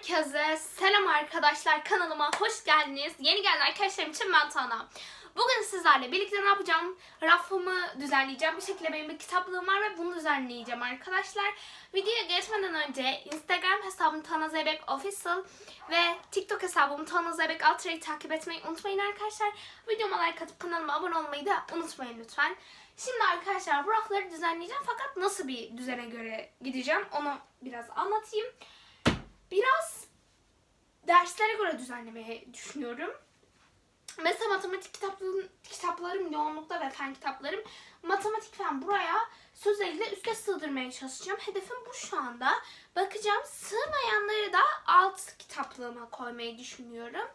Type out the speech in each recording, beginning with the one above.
Herkese selam arkadaşlar kanalıma hoş geldiniz. Yeni gelen arkadaşlarım için ben Tana. Bugün sizlerle birlikte ne yapacağım? Rafımı düzenleyeceğim. Bir şekilde benim bir kitaplığım var ve bunu düzenleyeceğim arkadaşlar. Videoya geçmeden önce Instagram hesabım Tana Official ve TikTok hesabım Tana Altra'yı takip etmeyi unutmayın arkadaşlar. Videoma like atıp kanalıma abone olmayı da unutmayın lütfen. Şimdi arkadaşlar bu rafları düzenleyeceğim fakat nasıl bir düzene göre gideceğim onu biraz anlatayım biraz derslere göre düzenlemeyi düşünüyorum. Mesela matematik kitaplarım, kitaplarım yoğunlukta ve fen kitaplarım. Matematik fen buraya sözleriyle üste sığdırmaya çalışacağım. Hedefim bu şu anda. Bakacağım sığmayanları da alt kitaplığıma koymayı düşünüyorum.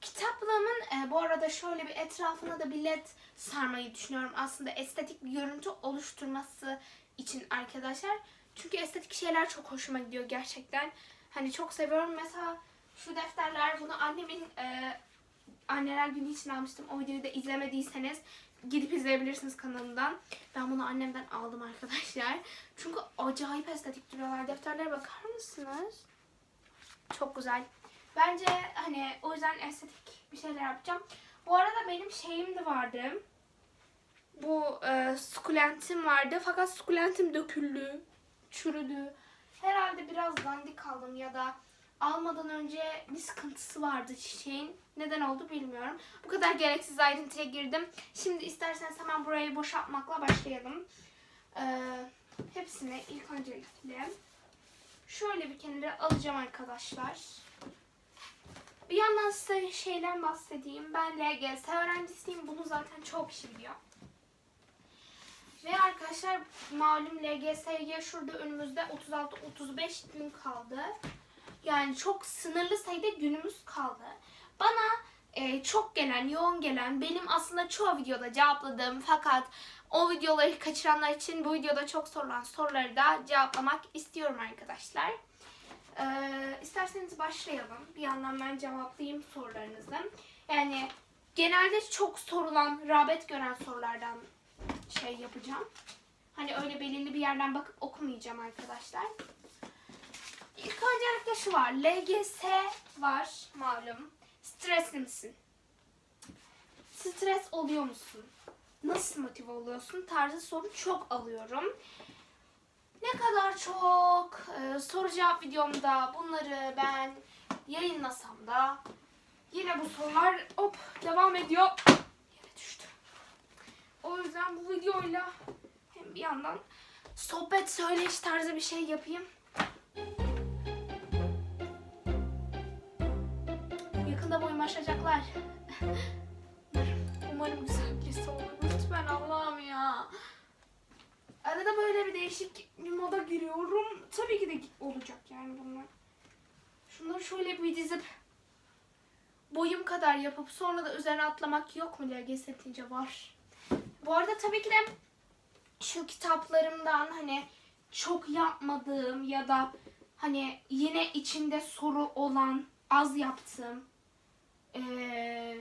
Kitaplığımın e, bu arada şöyle bir etrafına da bir led sarmayı düşünüyorum. Aslında estetik bir görüntü oluşturması için arkadaşlar. Çünkü estetik şeyler çok hoşuma gidiyor gerçekten. Hani çok seviyorum. Mesela şu defterler bunu annemin e, anneler günü için almıştım. O videoyu da izlemediyseniz gidip izleyebilirsiniz kanalımdan. Ben bunu annemden aldım arkadaşlar. Çünkü acayip estetik duruyorlar. Defterlere bakar mısınız? Çok güzel. Bence hani o yüzden estetik bir şeyler yapacağım. Bu arada benim şeyim de vardı. Bu e, sukulentim vardı. Fakat sukulentim döküldü. Çürüdü. Herhalde biraz dandik aldım ya da almadan önce bir sıkıntısı vardı çiçeğin. Neden oldu bilmiyorum. Bu kadar gereksiz ayrıntıya girdim. Şimdi isterseniz hemen burayı boşaltmakla başlayalım. Ee, hepsini ilk öncelikle şöyle bir kenara alacağım arkadaşlar. Bir yandan size şeyden bahsedeyim. Ben LGS öğrencisiyim. Bunu zaten çok kişi biliyor. Ve arkadaşlar malum LGS'ye şurada önümüzde 36-35 gün kaldı. Yani çok sınırlı sayıda günümüz kaldı. Bana e, çok gelen, yoğun gelen, benim aslında çoğu videoda cevapladığım fakat o videoları kaçıranlar için bu videoda çok sorulan soruları da cevaplamak istiyorum arkadaşlar. Ee, isterseniz başlayalım. Bir yandan ben cevaplayayım sorularınızı. Yani genelde çok sorulan, rağbet gören sorulardan şey yapacağım. Hani öyle belirli bir yerden bakıp okumayacağım arkadaşlar. İlk öncelikle şu var. LGS var malum. Stresli misin? Stres oluyor musun? Nasıl motive oluyorsun? Tarzı soru çok alıyorum. Ne kadar çok e, soru cevap videomda bunları ben yayınlasam da yine bu sorular hop devam ediyor. Yere düştü. O yüzden bu videoyla hem bir yandan sohbet söyleyiş tarzı bir şey yapayım. Yakında boyum aşacaklar. Umarım güzel birisi olur. Lütfen Allah'ım ya. Arada böyle bir değişik bir moda giriyorum. Tabii ki de olacak yani bunlar. Şunları şöyle bir dizip boyum kadar yapıp sonra da üzerine atlamak yok mu LGS bitince var. Bu arada tabii ki de şu kitaplarımdan hani çok yapmadığım ya da hani yine içinde soru olan az yaptığım ee,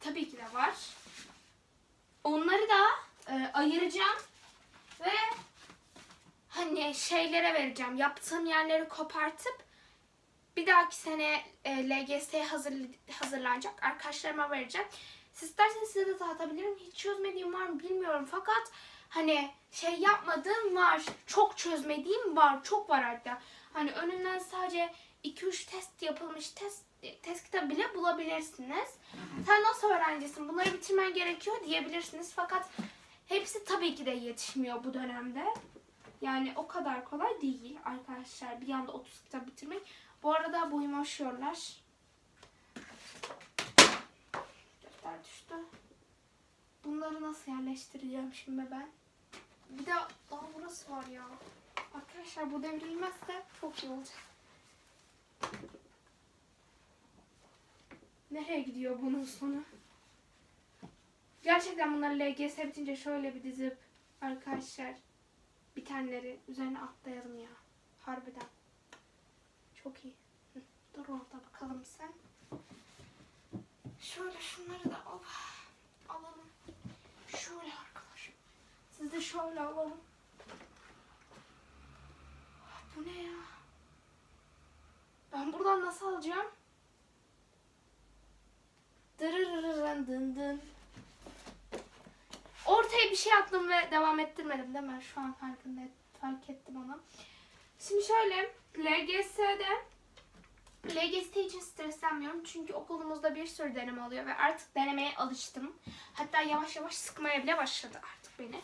tabii ki de var. Onları da e, ayıracağım ve hani şeylere vereceğim. Yaptığım yerleri kopartıp bir dahaki sene e, LGS'ye hazır, hazırlanacak arkadaşlarıma vereceğim. Siz isterseniz size de dağıtabilirim. Hiç çözmediğim var mı bilmiyorum fakat hani şey yapmadığım var. Çok çözmediğim var. Çok var hatta. Hani önünden sadece 2-3 test yapılmış test test kitabı bile bulabilirsiniz. Sen nasıl öğrencisin? Bunları bitirmen gerekiyor diyebilirsiniz. Fakat hepsi tabii ki de yetişmiyor bu dönemde. Yani o kadar kolay değil arkadaşlar. Bir anda 30 kitap bitirmek. Bu arada boyumu aşıyorlar. Düştü. Bunları nasıl yerleştireceğim şimdi ben? Bir de daha burası var ya. Arkadaşlar bu devrilmezse çok iyi olacak. Nereye gidiyor bunun sonu? Gerçekten bunları LGS bitince şöyle bir dizip arkadaşlar bitenleri üzerine atlayalım ya. Harbiden. Çok iyi. Dur orada bakalım sen. Şöyle şunları da al. Alalım. Şöyle arkadaşlar. Siz de şöyle alalım. Bu ne ya? Ben buradan nasıl alacağım? Dırırırırın dın dın. Ortaya bir şey attım ve devam ettirmedim değil mi? Şu an farkında fark ettim onu. Şimdi şöyle LGS'de LGS için streslenmiyorum çünkü okulumuzda bir sürü deneme oluyor ve artık denemeye alıştım. Hatta yavaş yavaş sıkmaya bile başladı artık beni.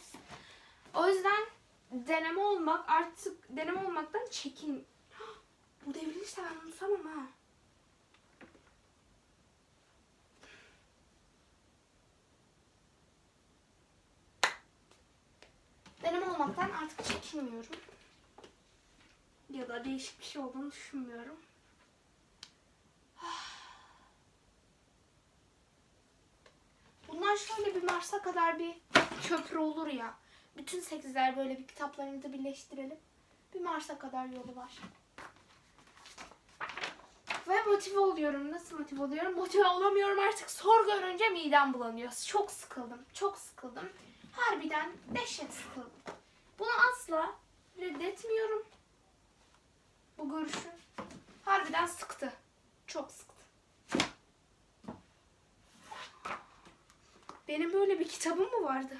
O yüzden deneme olmak artık deneme olmaktan çekin. Bu devrilirse ben unutamam ha. Deneme olmaktan artık çekinmiyorum. Ya da değişik bir şey olduğunu düşünmüyorum. Bunlar şöyle bir Mars'a kadar bir köprü olur ya. Bütün sekizler böyle bir kitaplarımızı birleştirelim. Bir Mars'a kadar yolu var. Ve motive oluyorum. Nasıl motive oluyorum? Motive olamıyorum artık. Sor görünce midem bulanıyor. Çok sıkıldım. Çok sıkıldım. Harbiden dehşet sıkıldım. Bunu asla reddetmiyorum. Bu görüşü harbiden sıktı. Çok sıktı. Benim böyle bir kitabım mı vardı?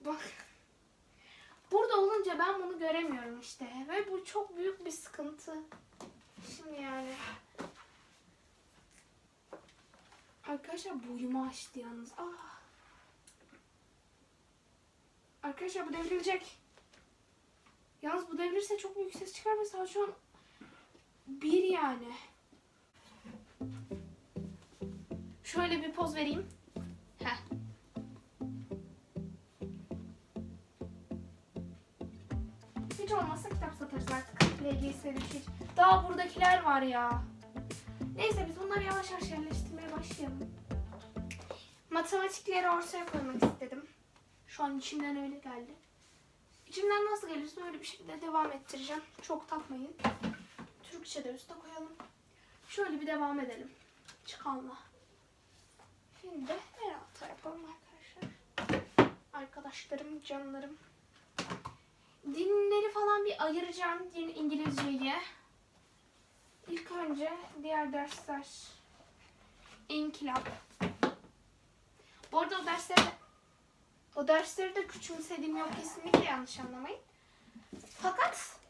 Bak. Burada olunca ben bunu göremiyorum işte. Ve bu çok büyük bir sıkıntı. Şimdi yani. Arkadaşlar boyumu açtı yalnız. Ah. Arkadaşlar bu devrilecek. Yalnız bu devrilirse çok büyük ses çıkar saat şu an bir yani. Şöyle bir poz vereyim. Artık. LGS'de bir şey. Daha buradakiler var ya. Neyse biz bunları yavaş yavaş yerleştirmeye başlayalım. Matematikleri ortaya koymak istedim. Şu an içimden öyle geldi. İçimden nasıl gelirse öyle bir şekilde devam ettireceğim. Çok takmayın. Türkçe de üste koyalım. Şöyle bir devam edelim. Çıkanla. Şimdi en alta yapalım arkadaşlar. Arkadaşlarım, canlarım. Dinleri falan bir ayıracağım. Din İngilizceyi. İlk önce diğer dersler. İnkılap. Bu arada o dersleri o dersleri de küçümsediğim yok kesinlikle yanlış anlamayın. Fakat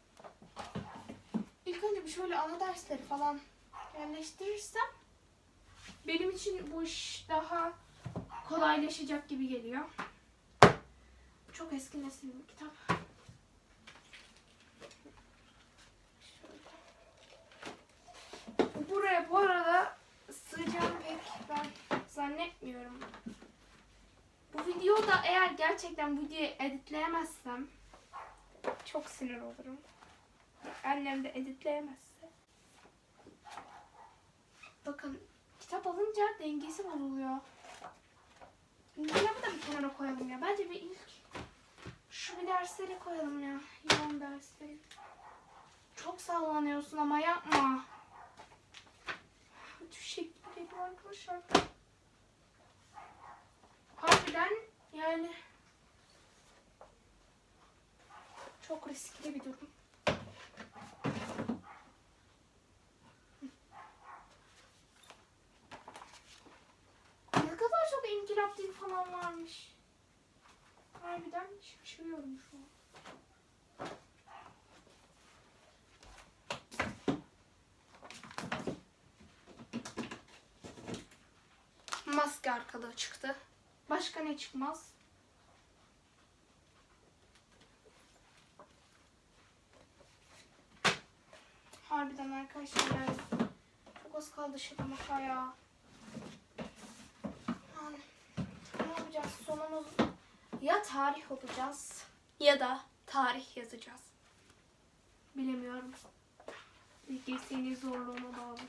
ilk önce bir şöyle ana dersleri falan yerleştirirsem benim için bu iş daha kolaylaşacak gibi geliyor. Çok eski nesil bir kitap. Buraya bu arada sığacağını pek ben zannetmiyorum. Bu videoda eğer gerçekten videoyu editleyemezsem çok sinir olurum. Annem de editleyemezse. Bakın kitap alınca dengesi bozuluyor. Kitabı da bir kenara koyalım ya. Bence bir ilk şu bir dersleri koyalım ya. Yoğun dersleri. Çok sallanıyorsun ama yapma. Gibi geliyor arkadaşlar. Harbiden yani çok riskli bir durum. Ne kadar çok inkılap dil falan varmış. Harbiden şaşırıyorum şu an. Çıktı. Başka ne çıkmaz? Harbiden arkadaşlar çok az kaldı şaka ya. Yani ne yapacağız? Sonumuz ya tarih olacağız ya da tarih yazacağız. Bilemiyorum. LGS'nin zorluğuna bağlı.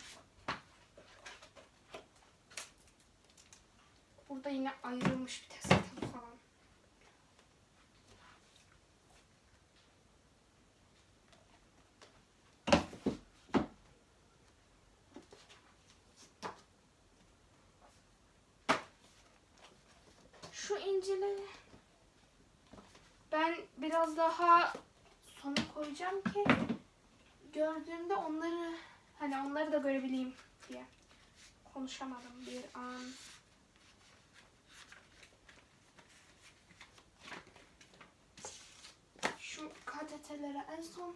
Burada yine ayrılmış bir test falan. Şu incileri ben biraz daha sona koyacağım ki gördüğümde onları hani onları da görebileyim diye konuşamadım bir an. Şu KTT'lere en son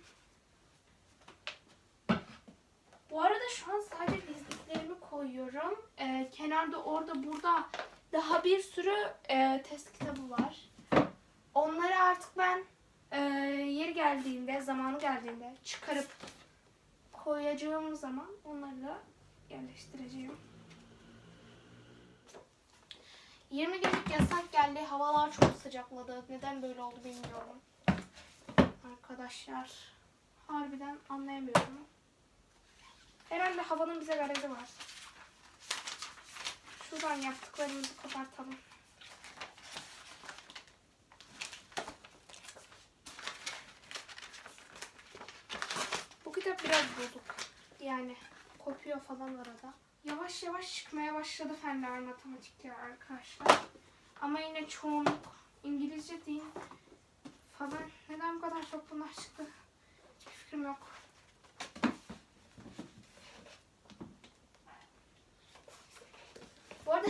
bu arada şu an sadece dizliklerimi koyuyorum. Ee, kenarda orada burada daha bir sürü e, test kitabı var. Onları artık ben e, yeri geldiğinde, zamanı geldiğinde çıkarıp koyacağım zaman onları da yerleştireceğim. 20 günlük yasak geldi. Havalar çok sıcakladı. Neden böyle oldu bilmiyorum. Arkadaşlar harbiden anlayamıyorum. Herhalde havanın bize garezi var. Şuradan yaptıklarımızı kapatalım. Bu kitap biraz bozuk. Yani kopuyor falan arada. Yavaş yavaş çıkmaya başladı fenler matematikler arkadaşlar. Ama yine çoğunluk İngilizce değil falan. Neden bu kadar çok bunlar çıktı? Hiçbir fikrim yok. Bu arada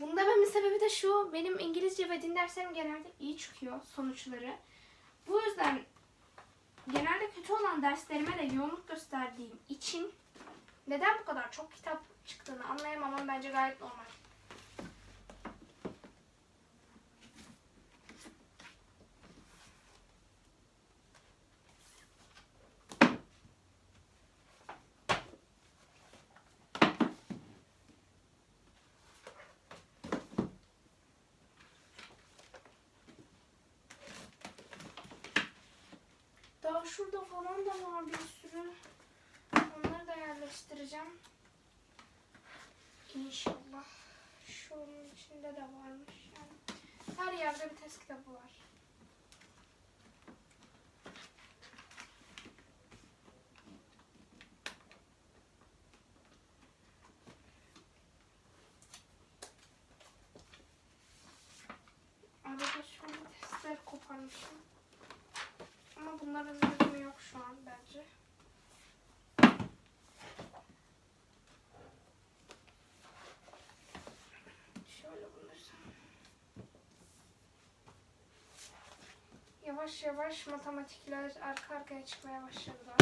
bunu dememin sebebi de şu. Benim İngilizce ve din derslerim genelde iyi çıkıyor sonuçları. Bu yüzden genelde kötü olan derslerime de yoğunluk gösterdiğim için neden bu kadar çok kitap çıktığını anlayamamam bence gayet normal. Daha şurada falan da var bir sürü. Onları da yerleştireceğim. İnşallah. Şunun içinde de varmış. Yani her yerde bir test kitabı var. Arada şöyle testler koparmışım. Ama bunların lüzumu yok şu an bence. Şöyle bunları. Yavaş yavaş matematikler arka arkaya çıkmaya başladılar.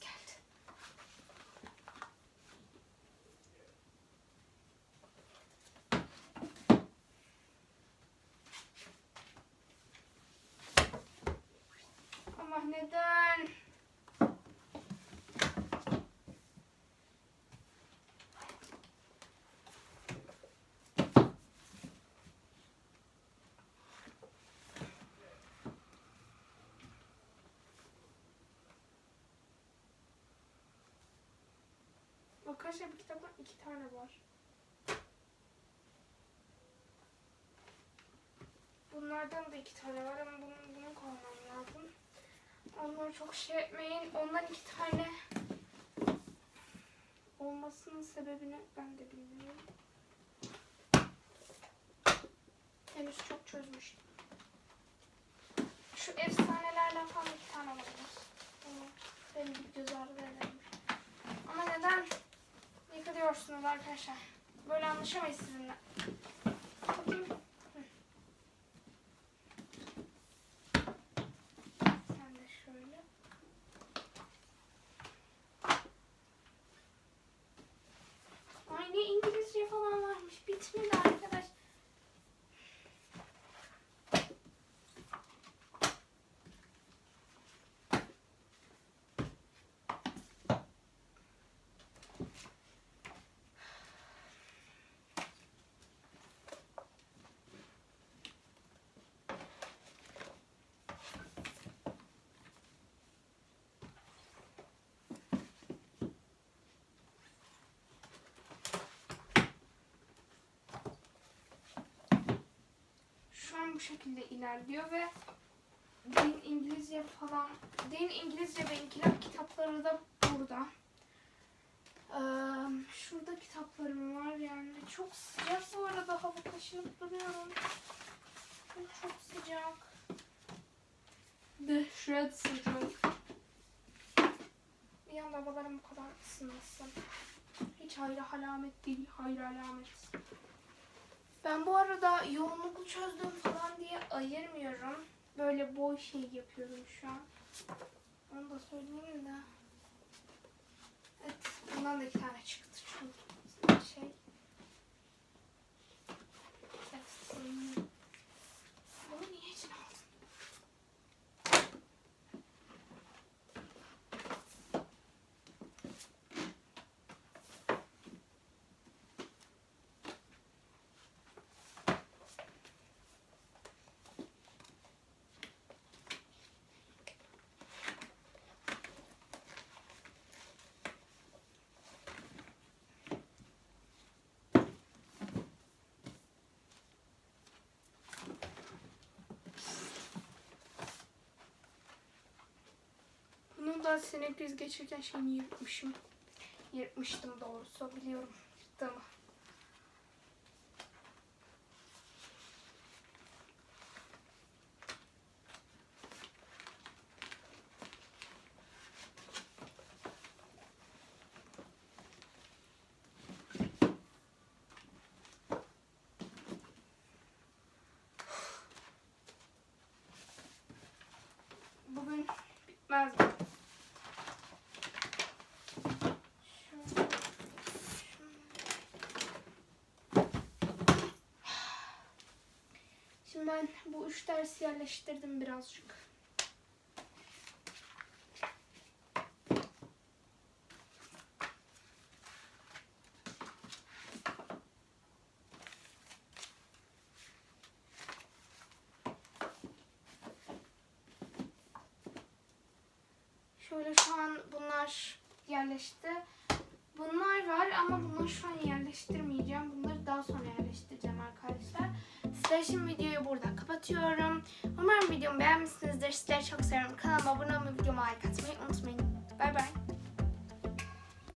Geldi. Ama neden? Arkadaşlar bir kitaptan iki tane var. Bunlardan da iki tane var ama bunu, bunu koymam lazım. Onları çok şey etmeyin. Ondan iki tane olmasının sebebini ben de bilmiyorum. Henüz çok çözmüştüm. Şu efsanelerden falan iki tane olabilir. Benim göz ağrı verilmiş. Ama neden yıkılıyorsunuz arkadaşlar? Böyle anlaşamayız sizinle. bu şekilde ilerliyor ve din İngilizce falan din İngilizce ve İnkılap kitapları da burada. Ee, şurada kitaplarım var yani. Çok sıcak bu arada hava kaşınıp duruyorum. Çok sıcak. Dehşet sıcak. Bir anda havalarım bu kadar ısınmasın. Hiç hayra alamet değil, hayra alamet. Ben bu arada yoğunluklu çözdüm falan diye ayırmıyorum. Böyle boy şey yapıyorum şu an. Onu da söyleyeyim de. Evet, bundan da iki tane çıktı çünkü şey. Evet, hmm. Bunu niye içine aldım? Sinek kriz geçirirken şeyini yırtmışım. Yırtmıştım doğrusu biliyorum. Yırttığımı. Bugün bitmez bu. Şöyle, Şimdi ben bu üç dersi yerleştirdim birazcık. Şöyle şu an bunlar yerleşti. Bunlar var ama bunları şu an yerleştirmeyeceğim. Bunları daha sonra yerleştireceğim arkadaşlar. Sizler şimdi videoyu burada kapatıyorum. Umarım videomu beğenmişsinizdir. Sizleri çok seviyorum. Kanalıma abone olmayı, videoma like atmayı unutmayın. Bay bay.